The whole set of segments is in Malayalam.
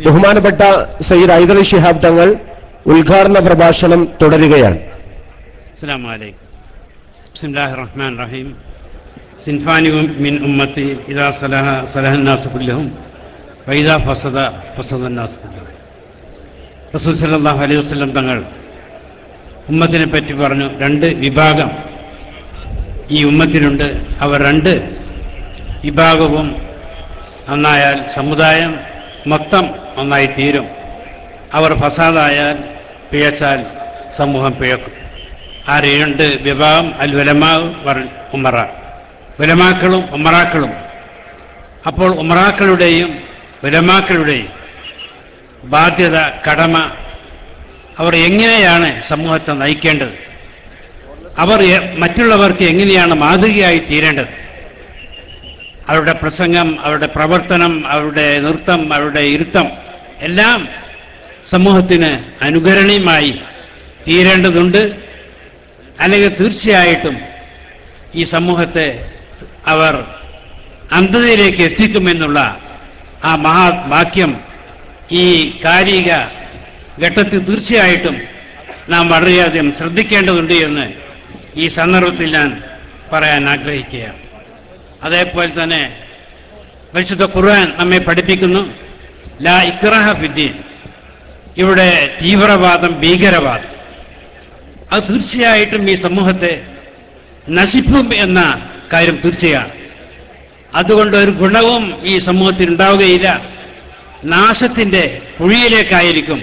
ബഹുമാനപ്പെട്ട സയ്യിദ് ഐദറി ഷിഹാബ് തങ്ങൾ ഉദ്ഘാടന പ്രഭാഷണം തുടരുകയാണ്. റഹീം. മിൻ ഉമ്മത്തി ഇദാ സലഹ ഫസദ അലൈഹി തങ്ങൾ ഉമ്മത്തിനെ പറ്റി പറഞ്ഞു. രണ്ട് വിഭാഗം ഈ ഉമ്മത്തിനുണ്ട്. അവർ രണ്ട് വിഭാഗവും നന്നായാൽ സമുദായം മൊത്തം ഒന്നായി തീരും. അവർ ഫസാദായാൽ പിഴച്ചാൽ സമൂഹം പിഴക്കും. ആ രണ്ട് വിഭാഗം അൽ ഉലമാവ് ഉമറ. വലമാക്കളും ഉമറാക്കളും. അപ്പോൾ ഉമറാക്കളുടെയും ഉലമാക്കളുടെയും ബാധ്യത കടമ അവർ എങ്ങനെയാണ് സമൂഹത്തെ നയിക്കേണ്ടത്? അവർ മറ്റുള്ളവർക്ക് എങ്ങനെയാണ് മാതൃകയായി തീരേണ്ടത്? അവരുടെ പ്രസംഗം അവരുടെ പ്രവർത്തനം അവരുടെ നൃത്തം അവരുടെ ഇരുത്തം എല്ലാം സമൂഹത്തിന് അനുകരണീയമായി തീരേണ്ടതുണ്ട്. അല്ലെങ്കിൽ തീർച്ചയായിട്ടും ഈ സമൂഹത്തെ അവർ അന്ധതയിലേക്ക് എത്തിക്കുമെന്നുള്ള ആ മഹാവാക്യം ഈ കാരിക ഘട്ടത്തിൽ തീർച്ചയായിട്ടും നാം വളരെയധികം ശ്രദ്ധിക്കേണ്ടതുണ്ട് എന്ന് ഈ സന്ദർഭത്തിൽ ഞാൻ പറയാൻ ആഗ്രഹിക്കുകയാണ്. അതേപോലെ തന്നെ പരിശുദ്ധ ഖുർആൻ നമ്മെ പഠിപ്പിക്കുന്നു. ലാ ഇക്രഹ ഫിദ്ദീൻ. ഇവിടെ തീവ്രവാദം ഭീകരവാദം. അത് തീർച്ചയായിട്ടും ഈ സമൂഹത്തെ നശിപ്പും എന്ന കാര്യം തീർച്ചയാണ്. അതുകൊണ്ട് ഒരു ഗുണവും ഈ സമൂഹത്തിൽ ഉണ്ടാവുകയില്ല. നാശത്തിന്റെ കുഴിയിലേക്കായിരിക്കും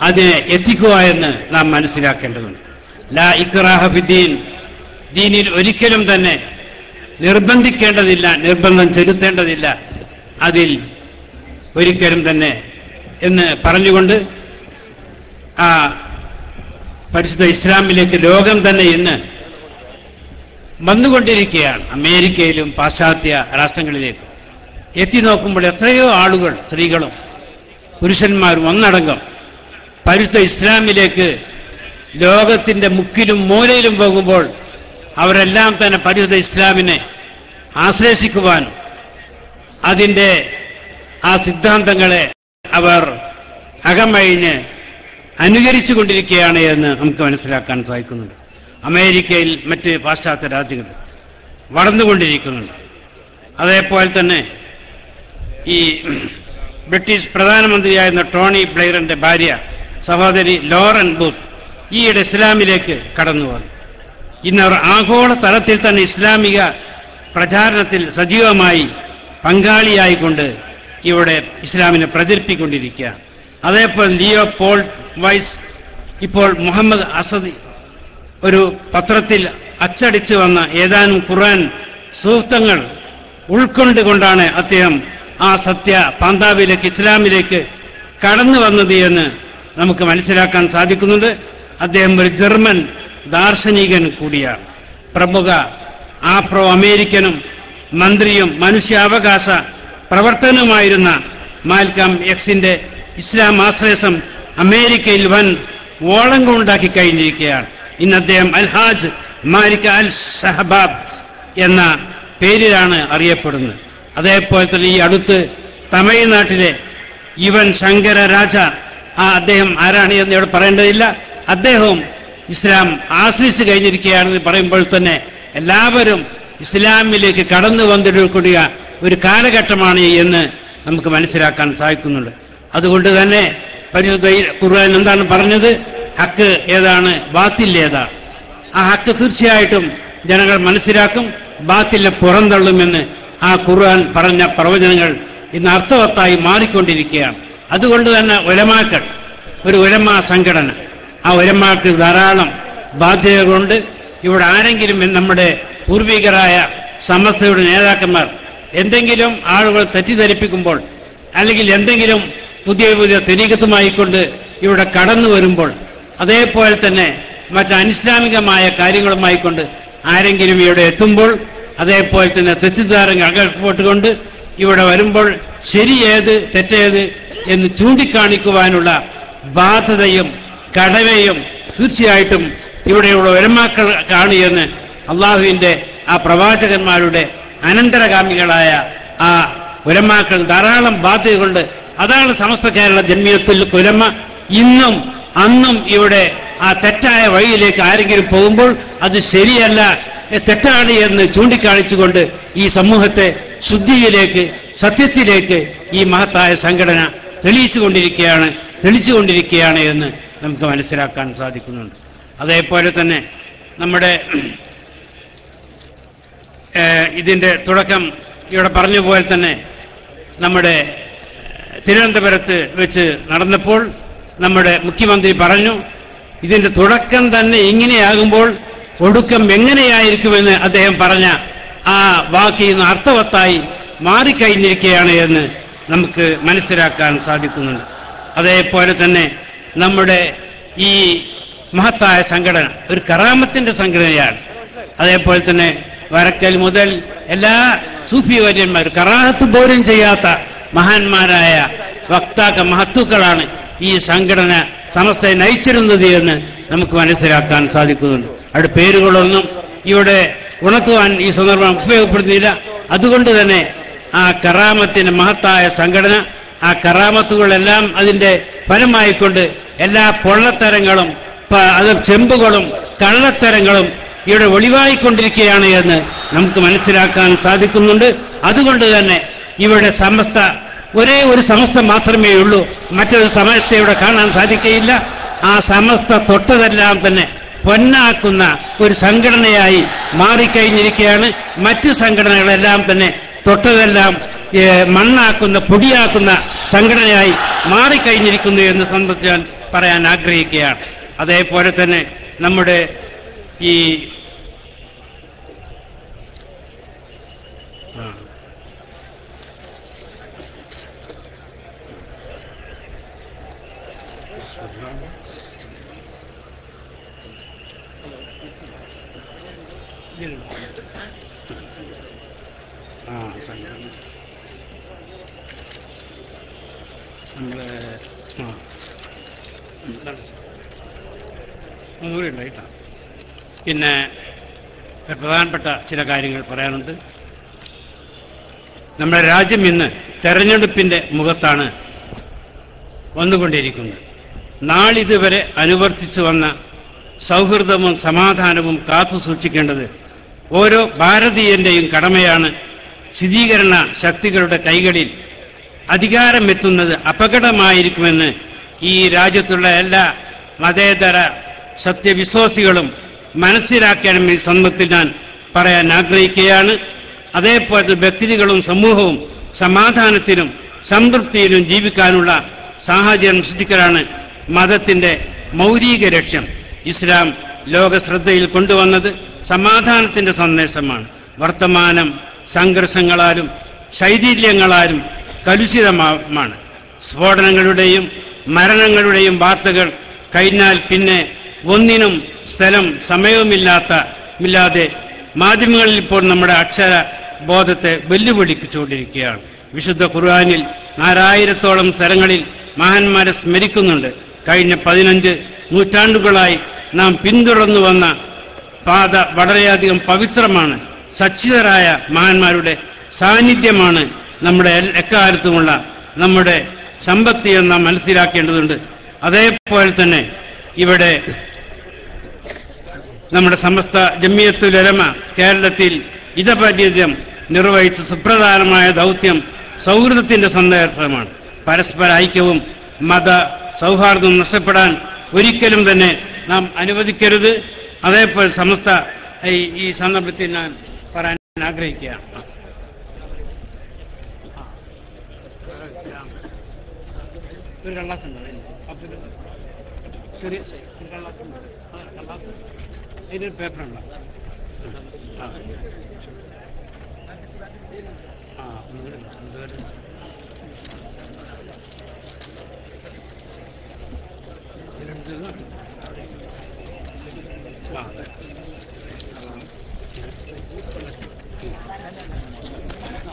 അതിനെ എത്തിക്കുക എന്ന് നാം മനസ്സിലാക്കേണ്ടതുണ്ട്. ലാ ഇക്രാഹ ഫിദ്ദീൻ. ദീനിൽ ഒരിക്കലും തന്നെ നിർബന്ധിക്കേണ്ടതില്ല നിർബന്ധം ചെലുത്തേണ്ടതില്ല. അതിൽ ഒരിക്കലും തന്നെ എന്ന് പറഞ്ഞുകൊണ്ട് ആ പരിശുദ്ധ ഇസ്ലാമിലേക്ക് ലോകം തന്നെ ഇന്ന് വന്നുകൊണ്ടിരിക്കുകയാണ്. അമേരിക്കയിലും പാശ്ചാത്യ രാഷ്ട്രങ്ങളിലേക്കും. എത്തി നോക്കുമ്പോൾ എത്രയോ ആളുകൾ സ്ത്രീകളും പുരുഷന്മാരും ഒന്നടങ്കം പരിശുദ്ധ ഇസ്ലാമിലേക്ക് ലോകത്തിന്റെ മുക്കിലും മൂലയിലും പോകുമ്പോൾ അവരെല്ലാം തന്നെ പരിശുദ്ധ ഇസ്ലാമിനെ ആശ്ലേഷിക്കുവാൻ അതിന്റെ ആ സിദ്ധാന്തങ്ങളെ അവർ അകമഴിഞ്ഞ് അനുകരിച്ചു കൊണ്ടിരിക്കുകയാണ് എന്ന് നമുക്ക് മനസ്സിലാക്കാൻ സാധിക്കുന്നുണ്ട്. അമേരിക്കയിൽ മറ്റ് പാശ്ചാത്യ രാജ്യങ്ങൾ വളർന്നുകൊണ്ടിരിക്കുന്നുണ്ട്. അതേപോലെ തന്നെ ഈ ബ്രിട്ടീഷ് പ്രധാനമന്ത്രിയായിരുന്ന ടോണി ബ്ലെയറിന്റെ ഭാര്യ സഹോദരി ലോറൻ ബൂത്ത് ഈയിടെ ഇസ്ലാമിലേക്ക് കടന്നു വന്നു ഇന്ന് അവർ ആഗോള തലത്തിൽ തന്നെ ഇസ്ലാമിക പ്രചാരണത്തിൽ സജീവമായി പങ്കാളിയായിക്കൊണ്ട് ഇവിടെ ഇസ്ലാമിനെ പ്രചരിപ്പിക്കൊണ്ടിരിക്കുക. അതേപോലെ ലിയോ പോൾ വൈസ് ഇപ്പോൾ മുഹമ്മദ് അസദ് ഒരു പത്രത്തിൽ അച്ചടിച്ചു വന്ന ഏതാനും ഖുറാൻ സൂക്തങ്ങൾ ഉൾക്കൊണ്ടുകൊണ്ടാണ് അദ്ദേഹം ആ സത്യ പാന്താവിലേക്ക് ഇസ്ലാമിലേക്ക് കടന്നു വന്നത് എന്ന് നമുക്ക് മനസ്സിലാക്കാൻ സാധിക്കുന്നുണ്ട്. അദ്ദേഹം ഒരു ജർമ്മൻ ദാർശനികൻ കൂടിയാണ്. പ്രമുഖ ആഫ്രോ അമേരിക്കനും മന്ത്രിയും മനുഷ്യാവകാശ പ്രവർത്തനവുമായിരുന്ന മാൽക്കം എക്സിന്റെ ഇസ്ലാം ആശ്രയസം അമേരിക്കയിൽ വൻ ഓളങ്ങളുണ്ടാക്കി കഴിഞ്ഞിരിക്കുകയാണ്. ഇന്ന് അദ്ദേഹം അൽഹാജ് മാലിക് അൽ ഷഹബാബ് എന്ന പേരിലാണ് അറിയപ്പെടുന്നത്. അതേപോലെ തന്നെ ഈ അടുത്ത് തമിഴ്നാട്ടിലെ ഇവൻ ശങ്കര രാജ ആ അദ്ദേഹം ആരാണ് എന്ന് ഇവിടെ പറയേണ്ടതില്ല. അദ്ദേഹവും ഇസ്ലാം ആശ്രയിച്ചു കഴിഞ്ഞിരിക്കുകയാണെന്ന് പറയുമ്പോൾ തന്നെ എല്ലാവരും ഇസ്ലാമിലേക്ക് കടന്നു വന്നിരിക്കുന്ന ഒരു കാലഘട്ടമാണ് എന്ന് നമുക്ക് മനസ്സിലാക്കാൻ സാധിക്കുന്നുണ്ട്. അതുകൊണ്ട് തന്നെ പരിശുദ്ധ ഖുർആൻ എന്താണ് പറഞ്ഞത്? ഹക്ക് ഏതാണ്? ബാത്തിൽ ഏതാ? ആ ഹക്ക് തീർച്ചയായിട്ടും ജനങ്ങൾ മനസ്സിലാക്കും ബാത്തിലെ പുറന്തള്ളുമെന്ന് ആ ഖുർആൻ പറഞ്ഞ പ്രവചനങ്ങൾ ഇന്ന് അർത്ഥവത്തായി മാറിക്കൊണ്ടിരിക്കുകയാണ്. അതുകൊണ്ട് തന്നെ ഉലമാക്കൾ ഒരു ഉലമാ സംഘടന ആ ഉലമാക്ക് ധാരാളം ബാധ്യതകളുണ്ട് ഇവിടെ ആരെങ്കിലും നമ്മുടെ പൂർവികരായ സമസ്തയുടെ നേതാക്കന്മാർ എന്തെങ്കിലും ആളുകൾ തെറ്റിദ്ധരിപ്പിക്കുമ്പോൾ അല്ലെങ്കിൽ എന്തെങ്കിലും പുതിയ പുതിയ തെരീകത്തുമായിക്കൊണ്ട് ഇവിടെ കടന്നു വരുമ്പോൾ അതേപോലെ തന്നെ മറ്റ് അനിസ്ലാമികമായ കാര്യങ്ങളുമായിക്കൊണ്ട് ആരെങ്കിലും ഇവിടെ എത്തുമ്പോൾ അതേപോലെ തന്നെ തെറ്റിദ്ധാരങ്ങൾ അകപ്പെട്ടുകൊണ്ട് ഇവിടെ വരുമ്പോൾ ശരിയേത് തെറ്റേത് എന്ന് ചൂണ്ടിക്കാണിക്കുവാനുള്ള ബാധ്യതയും കടവയും തീർച്ചയായിട്ടും ഇവിടെയുള്ള ഉലമാക്കൾ കാണിയെന്ന് അള്ളാഹുവിന്റെ ആ പ്രവാചകന്മാരുടെ അനന്തരഗാമികളായ ആ ഉലമാക്കൾ ധാരാളം ബാധ്യതകളുണ്ട് അതാണ് സമസ്ത കേരള ജന്മീയത്തിൽ കുലമ ഇന്നും അന്നും ഇവിടെ ആ തെറ്റായ വഴിയിലേക്ക് ആരെങ്കിലും പോകുമ്പോൾ അത് ശരിയല്ല തെറ്റാണ് എന്ന് ചൂണ്ടിക്കാണിച്ചുകൊണ്ട് ഈ സമൂഹത്തെ ശുദ്ധിയിലേക്ക് സത്യത്തിലേക്ക് ഈ മഹത്തായ സംഘടന തെളിയിച്ചുകൊണ്ടിരിക്കുകയാണ് തെളിച്ചുകൊണ്ടിരിക്കുകയാണ് എന്ന് നമുക്ക് മനസ്സിലാക്കാൻ സാധിക്കുന്നുണ്ട്. അതേപോലെ തന്നെ നമ്മുടെ ഇതിന്റെ തുടക്കം ഇവിടെ പറഞ്ഞ പോലെ തന്നെ നമ്മുടെ തിരുവനന്തപുരത്ത് വെച്ച് നടന്നപ്പോൾ നമ്മുടെ മുഖ്യമന്ത്രി പറഞ്ഞു ഇതിന്റെ തുടക്കം തന്നെ ഇങ്ങനെയാകുമ്പോൾ ഒടുക്കം എങ്ങനെയായിരിക്കുമെന്ന് അദ്ദേഹം പറഞ്ഞ ആ വാക്കിൽ നിന്ന് അർത്ഥവത്തായി മാറിക്കഴിഞ്ഞിരിക്കുകയാണ് എന്ന് നമുക്ക് മനസ്സിലാക്കാൻ സാധിക്കുന്നുണ്ട്. അതേപോലെ തന്നെ നമ്മുടെ ഈ മഹത്തായ സംഘടന ഒരു കറാമത്തിന്റെ സംഘടനയാണ്. അതേപോലെ തന്നെ വരക്കൽ മുതൽ എല്ലാ സൂഫി വര്യന്മാരും കറാഹത്ത് പോലും ചെയ്യാത്ത മഹാന്മാരായ വക്താക്ക മഹത്തുക്കളാണ് ഈ സംഘടന സമസ്തയെ നയിച്ചിരുന്നത് എന്ന് നമുക്ക് മനസ്സിലാക്കാൻ സാധിക്കുന്നുണ്ട്. അവിടെ പേരുകളൊന്നും ഇവിടെ ഉണർത്തുവാൻ ഈ സന്ദർഭം ഉപയോഗപ്പെടുന്നില്ല. അതുകൊണ്ട് തന്നെ ആ കറാമത്തിന്റെ മഹത്തായ സംഘടന ആ കറാമത്തുകളെല്ലാം അതിന്റെ ഫലമായിക്കൊണ്ട് എല്ലാ പൊള്ളത്തരങ്ങളും അത് ചെമ്പുകളും കള്ളത്തരങ്ങളും ഇവിടെ ഒളിവായിക്കൊണ്ടിരിക്കുകയാണ് എന്ന് നമുക്ക് മനസ്സിലാക്കാൻ സാധിക്കുന്നുണ്ട്. അതുകൊണ്ട് തന്നെ ഇവിടെ സമസ്ത ഒരേ ഒരു സമസ്ത മാത്രമേ ഉള്ളൂ. മറ്റൊരു സമയത്തെ ഇവിടെ കാണാൻ സാധിക്കുകയില്ല ആ സമസ്ത തൊട്ടതെല്ലാം തന്നെ പൊന്നാക്കുന്ന ഒരു സംഘടനയായി മാറിക്കഴിഞ്ഞിരിക്കുകയാണ്. മറ്റു സംഘടനകളെല്ലാം തന്നെ തൊട്ടതെല്ലാം മണ്ണാക്കുന്ന പൊടിയാക്കുന്ന സംഘടനയായി മാറിക്കഴിഞ്ഞിരിക്കുന്നു എന്ന് സംബന്ധിച്ച് ഞാൻ പറയാൻ ആഗ്രഹിക്കുകയാണ്. അതേപോലെ തന്നെ നമ്മുടെ ഈ നമ്മളെ ആ എന്താണ് ഒന്നുകൂടി ഉണ്ടായിട്ടാണ് പിന്നെ പ്രധാനപ്പെട്ട ചില കാര്യങ്ങൾ പറയാനുണ്ട്. നമ്മുടെ രാജ്യം ഇന്ന് തെരഞ്ഞെടുപ്പിന്റെ മുഖത്താണ് വന്നുകൊണ്ടിരിക്കുന്നത്. നാളിതുവരെ അനുവർത്തിച്ചു വന്ന സൗഹൃദവും സമാധാനവും കാത്തു സൂക്ഷിക്കേണ്ടത് ഓരോ ഭാരതീയന്റെയും കടമയാണ്. ശിഥീകരണ ശക്തികളുടെ കൈകളിൽ അധികാരമെത്തുന്നത് അപകടമായിരിക്കുമെന്ന് ഈ രാജ്യത്തുള്ള എല്ലാ മതേതര സത്യവിശ്വാസികളും മനസ്സിലാക്കണം ഈ സന്ദർഭത്തിൽ ഞാൻ പറയാൻ ആഗ്രഹിക്കുകയാണ്. അതേപോലെ വ്യക്തികളും സമൂഹവും സമാധാനത്തിനും സംതൃപ്തിയിലും ജീവിക്കാനുള്ള സാഹചര്യം സൃഷ്ടിക്കലാണ് മതത്തിന്റെ മൗലിക ലക്ഷ്യം. ഇസ്ലാം ലോക ശ്രദ്ധയിൽ കൊണ്ടുവന്നത് സമാധാനത്തിന്റെ സന്ദേശമാണ്. വർത്തമാനം സംഘർഷങ്ങളാലും ശൈഥില്യങ്ങളാലും കലുഷിതമാണ് സ്ഫോടനങ്ങളുടെയും മരണങ്ങളുടെയും വാർത്തകൾ കഴിഞ്ഞാൽ പിന്നെ ഒന്നിനും സ്ഥലം സമയവുമില്ലാത്ത ഇല്ലാതെ മാധ്യമങ്ങളിൽ ഇപ്പോൾ നമ്മുടെ അക്ഷര ബോധത്തെ വെല്ലുവിളിച്ചുകൊണ്ടിരിക്കുകയാണ്. വിശുദ്ധ ഖുർആാനിൽ ആറായിരത്തോളം സ്ഥലങ്ങളിൽ മഹാന്മാരെ സ്മരിക്കുന്നുണ്ട്. കഴിഞ്ഞ പതിനഞ്ച് നൂറ്റാണ്ടുകളായി നാം പിന്തുടർന്നു വന്ന പാത വളരെയധികം പവിത്രമാണ്. സച്ചിതരായ മഹാന്മാരുടെ സാന്നിധ്യമാണ് നമ്മുടെ എക്കാലത്തുമുള്ള നമ്മുടെ സമ്പത്തി എന്ന് നാം മനസ്സിലാക്കേണ്ടതുണ്ട്. അതേപോലെ തന്നെ ഇവിടെ നമ്മുടെ സമസ്ത ജമ്മിയത്തുലരമ കേരളത്തിൽ ഇതപര്യന്തം നിർവഹിച്ച സുപ്രധാനമായ ദൗത്യം സൗഹൃദത്തിന്റെ സന്ദേശമാണ് പരസ്പര ഐക്യവും മത സൗഹാർദ്ദവും നഷ്ടപ്പെടാൻ ഒരിക്കലും തന്നെ നാം അനുവദിക്കരുത്. അതേപോലെ സമസ്ത ഈ സന്ദർഭത്തിൽ ഞാൻ പറയാൻ ആഗ്രഹിക്കുകയാണ്. ഒരു കള്ളാസുണ്ടോ ചെറിയ കള്ളാസുണ്ടോ കള്ളാസ് പേപ്പർ ഉണ്ടോ. ആ.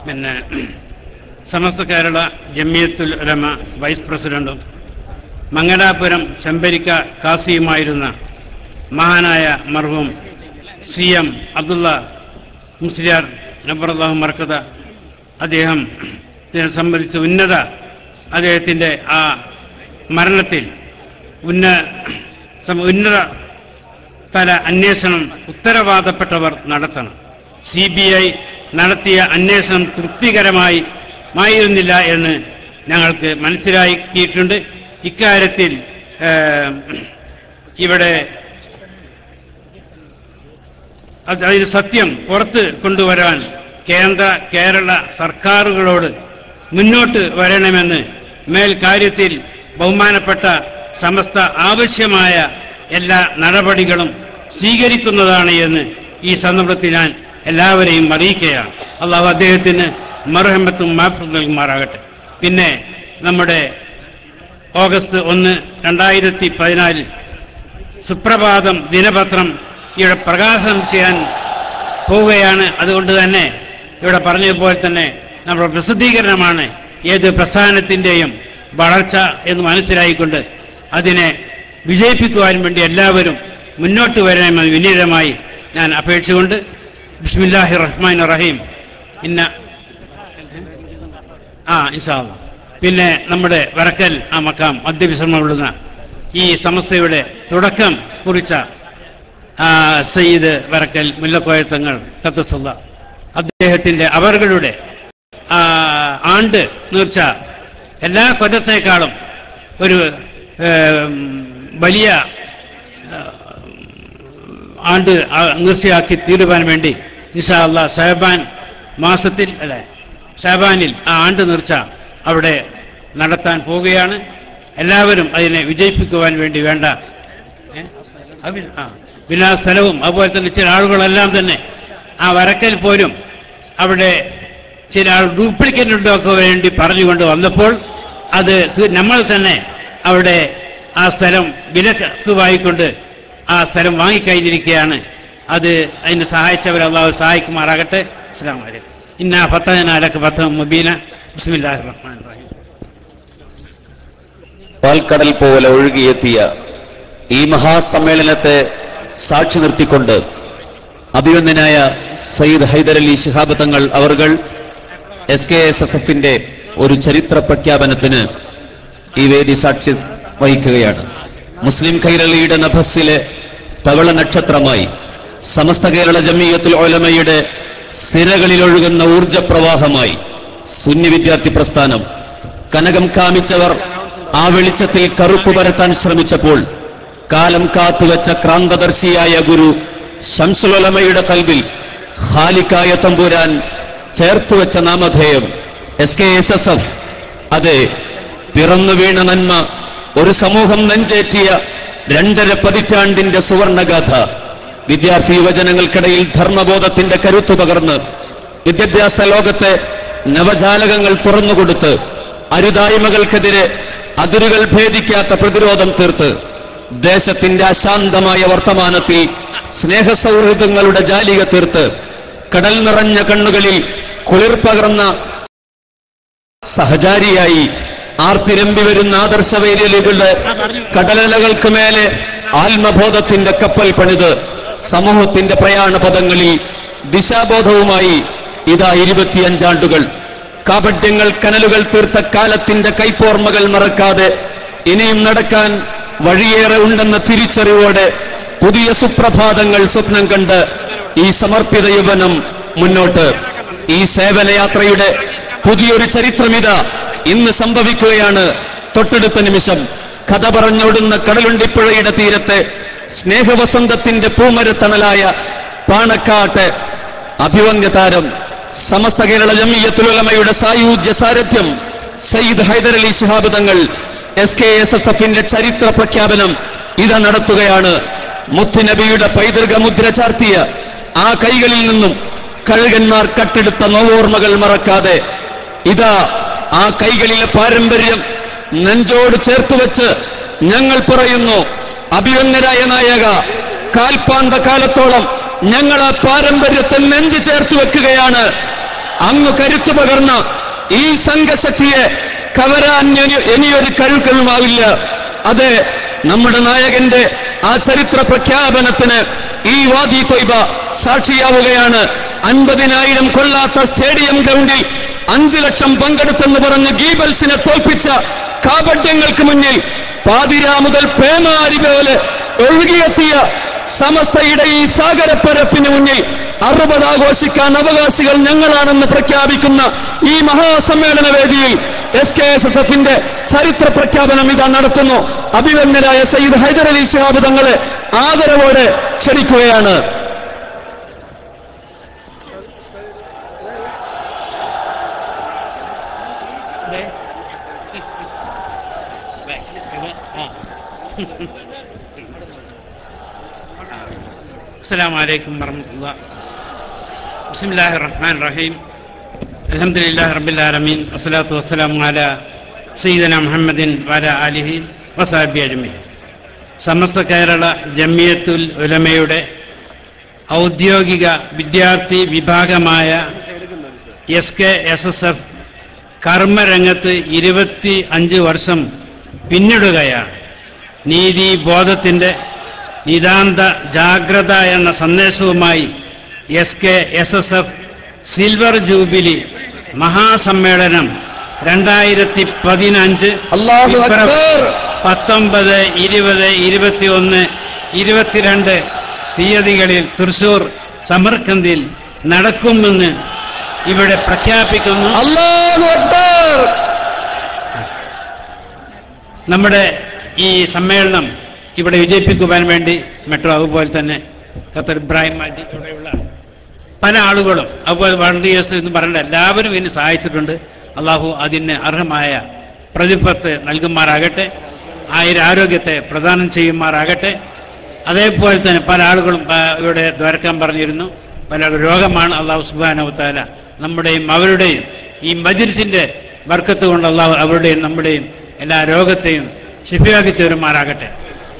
പിന്നെ സമസ്ത കേരള ജമിയത്തുൽ ഉലമ വൈസ് പ്രസിഡന്റും മംഗലാപുരം ചെമ്പരിക്ക കാസിയുമായിരുന്ന മഹാനായ മർഹൂം സി എം അബ്ദുള്ള മുസ്ലിയാർ നബറല്ലാഹു മർക്കത അദ്ദേഹം സംബന്ധിച്ച് ഉന്നത അദ്ദേഹത്തിന്റെ ആ മരണത്തിൽ ഉന്ന ഉന്നത തല അന്വേഷണം ഉത്തരവാദപ്പെട്ടവർ നടത്തണം. സി ബി ഐ നടത്തിയ അന്വേഷണം തൃപ്തികരമായി മായിരുന്നില്ല എന്ന് ഞങ്ങൾക്ക് മനസ്സിലാക്കിയിട്ടുണ്ട്. ഇക്കാര്യത്തിൽ ഇവിടെ അതിന് സത്യം പുറത്ത് കൊണ്ടുവരാൻ കേന്ദ്ര കേരള സർക്കാരുകളോട് മുന്നോട്ട് വരണമെന്ന് മേൽക്കാര്യത്തിൽ ബഹുമാനപ്പെട്ട സമസ്ത ആവശ്യമായ എല്ലാ നടപടികളും സ്വീകരിക്കുന്നതാണ് എന്ന് ഈ സന്ദർഭത്തിൽ ഞാൻ എല്ലാവരെയും അറിയിക്കുകയാണ്. അള്ളാഹു അദ്ദേഹത്തിന് മറുഹമ്മത്തും മാപ്പ് നൽകുമാറാകട്ടെ. പിന്നെ നമ്മുടെ ഓഗസ്റ്റ് ഒന്ന് രണ്ടായിരത്തി പതിനാലിൽ സുപ്രഭാതം ദിനപത്രം ഇവിടെ പ്രകാശനം ചെയ്യാൻ പോവുകയാണ്. അതുകൊണ്ട് തന്നെ ഇവിടെ പറഞ്ഞതുപോലെ തന്നെ നമ്മുടെ പ്രസിദ്ധീകരണമാണ് ഏത് പ്രസ്ഥാനത്തിന്റെയും വളർച്ച എന്ന് മനസ്സിലായിക്കൊണ്ട് അതിനെ വിജയിപ്പിക്കുവാൻ വേണ്ടി എല്ലാവരും മുന്നോട്ട് വരണമെന്ന് വിനീതമായി ഞാൻ അപേക്ഷിച്ചുകൊണ്ട് ബിസ്മില്ലാഹി റഹ്മാൻ റഹീം ഇന്ന ആ ഇൻഷാല്ല പിന്നെ നമ്മുടെ വരക്കൽ ആ മക്കാം മദ്യവിശ്രമം ഈ സമസ്തയുടെ തുടക്കം കുറിച്ച സയ്യിദ് വറക്കൽ മുല്ലക്കോയത്തങ്ങൾ കത്തസുള്ള അദ്ദേഹത്തിന്റെ അവറുകളുടെ ആണ്ട് നീർച്ച എല്ലാ കൊല്ലത്തേക്കാളും ഒരു വലിയ ആണ്ട് നീർച്ചയാക്കി തീരുവാൻ വേണ്ടി നിഷാ അല്ല സഹബാൻ മാസത്തിൽ അല്ലെ സഹബാനിൽ ആ ആണ്ട് നീർച്ച അവിടെ നടത്താൻ പോവുകയാണ്. എല്ലാവരും അതിനെ വിജയിപ്പിക്കുവാൻ വേണ്ടി വേണ്ട പിന്നെ ആ സ്ഥലവും അതുപോലെ തന്നെ ചില ആളുകളെല്ലാം തന്നെ ആ വരക്കൽ പോലും അവിടെ ചില ആൾ ഡ്യൂപ്ലിക്കേറ്റ് ഉണ്ടോക്കെ വേണ്ടി പറഞ്ഞുകൊണ്ട് വന്നപ്പോൾ അത് നമ്മൾ തന്നെ അവിടെ ആ സ്ഥലം വിലക്ക് വായിക്കൊണ്ട് ആ സ്ഥലം വാങ്ങിക്കഴിഞ്ഞിരിക്കുകയാണ്. അത് അതിന് സഹായിച്ചവർ അള്ളാഹു സഹായിക്കുമാറാകട്ടെ. അസ്സാം വലൈക്കും ഇന്ന ഫത്തനാലക്ക് ഫത്ത മുബീന. ബിസ്മില്ലാഹി റഹ്മാൻ റഹീം. പാൽക്കടൽ പോലെ ഒഴുകിയെത്തിയ ഈ മഹാസമ്മേളനത്തെ സാക്ഷി നിർത്തിക്കൊണ്ട് അഭിവന്ദനായ സയ്യിദ് ഹൈദരലി ശിഹാബ് തങ്ങൾ അവർകൾ എസ് കെ എസ് എസ് എഫിന്റെ ഒരു ചരിത്ര പ്രഖ്യാപനത്തിന് ഈ വേദി സാക്ഷി വഹിക്കുകയാണ്. മുസ്ലിം കൈരളിയുടെ നഭസ്സിലെ തവള നക്ഷത്രമായി സമസ്ത കേരള ജമീയത്തിൽ ഒലമയുടെ സിരകളിലൊഴുകുന്ന ഊർജപ്രവാഹമായി സുന്നി വിദ്യാർത്ഥി പ്രസ്ഥാനം കനകം കാമിച്ചവർ ആ വെളിച്ചത്തിൽ കറുപ്പ് പരത്താൻ ശ്രമിച്ചപ്പോൾ കാലം കാത്തുവെച്ച ക്രാന്തദർശിയായ ഗുരു ശംസുലമയുടെ കൽവിൽ ഖാലിക്കായ തമ്പുരാൻ ചേർത്തുവെച്ച നാമധേയം S K S S F അത് പിറന്നു വീണ നന്മ ഒരു സമൂഹം നെഞ്ചേറ്റിയ രണ്ടര പതിറ്റാണ്ടിന്റെ സുവർണഗാഥ. വിദ്യാർത്ഥി യുവജനങ്ങൾക്കിടയിൽ ധർമ്മബോധത്തിന്റെ കരുത്തു പകർന്ന് വിദ്യാഭ്യാസ ലോകത്തെ നവജാലകങ്ങൾ തുറന്നുകൊടുത്ത് അരുതായ്മകൾക്കെതിരെ അതിരുകൾ ഭേദിക്കാത്ത പ്രതിരോധം തീർത്ത്. ദേശത്തിന്റെ അശാന്തമായ വർത്തമാനത്തിൽ സ്നേഹസൗഹൃദങ്ങളുടെ ജാലിക തീർത്ത് കടൽ നിറഞ്ഞ കണ്ണുകളിൽ കുളിർ പകർന്ന സഹചാരിയായി ആർത്തിരമ്പി വരുന്ന ആദർശവൈര്യലുകളുടെ കടലലകൾക്ക് മേലെ ആത്മബോധത്തിന്റെ കപ്പൽ പണിത് സമൂഹത്തിന്റെ പ്രയാണപഥങ്ങളിൽ ദിശാബോധവുമായി ഇതാ ഇരുപത്തിയഞ്ചാണ്ടുകൾ. കാപട്യങ്ങൾ കനലുകൾ തീർത്ത കാലത്തിന്റെ കൈപ്പോർമകൾ മറക്കാതെ ഇനിയും നടക്കാൻ വഴിയേറെ ഉണ്ടെന്ന തിരിച്ചറിവോടെ പുതിയ സുപ്രഭാതങ്ങൾ സ്വപ്നം കണ്ട് ഈ സമർപ്പിത യുവനം മുന്നോട്ട്. ഈ സേവനയാത്രയുടെ പുതിയൊരു ചരിത്രമിത ഇന്ന് സംഭവിക്കുകയാണ്. തൊട്ടടുത്ത നിമിഷം കഥ പറഞ്ഞോടുന്ന കടലുണ്ടിപ്പുഴയുടെ തീരത്തെ സ്നേഹവസന്തത്തിന്റെ പൂമരത്തണലായ പാണക്കാട്ട് അഭിവന്യതാരം Samastha Kerala ജമീയത്തുലമയുടെ Sayujya സാരഥ്യം Sayyid Hyderali Shihab Thangal S K S S എഫിന്റെ ചരിത്ര പ്രഖ്യാപനം ഇതാ നടത്തുകയാണ്. മുത്തുനബിയുടെ പൈതൃക മുദ്ര ചാർത്തിയ ആ കൈകളിൽ നിന്നും കഴുകന്മാർ കട്ടെടുത്ത നോവോർമ്മകൾ മറക്കാതെ ഇതാ ആ കൈകളിലെ പാരമ്പര്യം നെഞ്ചോട് ചേർത്തുവെച്ച് ഞങ്ങൾ പറയുന്നു അഭിവന്യരായ നായക കാൽപാന്ത കാലത്തോളം ഞങ്ങൾ ആ പാരമ്പര്യത്തെ നെഞ്ചു ചേർത്ത് വെക്കുകയാണ്. അങ്ങ് കരുത്തു പകർന്ന ഈ സംഘശക്തിയെ കവരാൻ ഇനി- ഇനിയൊരു കഴുക്കലുമാവില്ല അത് നമ്മുടെ നായകന്റെ ആ ചരിത്ര പ്രഖ്യാപനത്തിന് ഈ വാദി തൊയ്ബ സാക്ഷിയാവുകയാണ്. അൻപതിനായിരം കൊള്ളാത്ത സ്റ്റേഡിയം ഗ്രൗണ്ടിൽ അഞ്ചു ലക്ഷം പങ്കെടുത്തെന്ന് പറഞ്ഞ് ഗീബൽസിനെ തോൽപ്പിച്ച കാപട്യങ്ങൾക്ക് മുന്നിൽ പാതിര മുതൽ പേമാരി പോലെ ഒഴുകിയെത്തിയ സമസ്തയുടെ ഈ സാഗരപ്പരപ്പിന് മുന്നിൽ അറുപത് ആഘോഷിക്കാൻ അവകാശികൾ ഞങ്ങളാണെന്ന് പ്രഖ്യാപിക്കുന്ന ഈ മഹാസമ്മേളന വേദിയിൽ എസ് കെ എസ് എസ് എഫിന്റെ ചരിത്ര പ്രഖ്യാപനം ഇതാ നടത്തുന്നു അഭിവന്യരായ സയ്യിദ് ഹൈദരലി ശിഹാബ് തങ്ങളെ ആദരവോടെ ക്ഷണിക്കുകയാണ് السلام عليكم ورحمة الله بسم الله الرحمن الرحيم الحمد لله رب العالمين والصلاة والسلام على سيدنا محمد وعلى آله وصحبه أجمعين സമസ്ത കേരള ജമിയത്തുൽ ഉലമയുടെ ഔദ്യോഗിക വിദ്യാർത്ഥി വിഭാഗമായ S K S S F കർമ്മരംഗത്ത് ഇരുപത്തി അഞ്ച് വർഷം പിന്നിടുകയാണ് നീതി ബോധത്തിന്റെ നിതാന്ത ജാഗ്രത എന്ന സന്ദേശവുമായി S K S S F silver jubilee മഹാസമ്മേളനം രണ്ടായിരത്തി പതിനഞ്ച്. പത്തൊമ്പത് ഇരുപത് ഇരുപത്തിയൊന്ന് ഇരുപത്തിരണ്ട് തീയതികളിൽ തൃശൂർ സമർക്കന്തിൽ നടക്കുമെന്ന് ഇവിടെ പ്രഖ്യാപിക്കുന്നു നമ്മുടെ ഈ സമ്മേളനം ഇവിടെ വിജയിപ്പിക്കുവാൻ വേണ്ടി മെട്രോ അതുപോലെ തന്നെ ഖത്തർ ഇബ്രാഹിം മാജി ഇവിടെയുള്ള പല ആളുകളും അതുപോലെ വളണ്ടിയേഴ്സ് എന്ന് പറയേണ്ട എല്ലാവരും ഇതിന് സഹായിച്ചിട്ടുണ്ട്. അള്ളാഹു അതിന് അർഹമായ പ്രതിഫലത്ത് നൽകുമാറാകട്ടെ ആയിരം ആരോഗ്യത്തെ പ്രദാനം ചെയ്യുമാറാകട്ടെ. അതേപോലെ തന്നെ പല ആളുകളും ഇവിടെ ദ്വാരക്കാൻ പറഞ്ഞിരുന്നു. പല രോഗമാണ് അള്ളാഹു സുബാനവത്താല നമ്മുടെയും അവരുടെയും ഈ മജിൽസിന്റെ വർക്കത്ത് കൊണ്ട് അള്ളാഹു അവരുടെയും നമ്മുടെയും എല്ലാ രോഗത്തെയും ശിഫിയാക്കി തീരുമാറാകട്ടെ.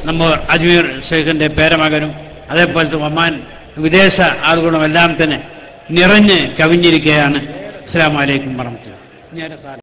നമ്മൾ അജ്മീർ ഷെയ്ഖിന്റെ പേരമകനും അതേപോലത്തെ ഒമാൻ വിദേശ ആളുകളുമെല്ലാം തന്നെ നിറഞ്ഞ് കവിഞ്ഞിരിക്കുകയാണ്. അസ്സാം വലൈക്കും വർഹമത്തുള്ള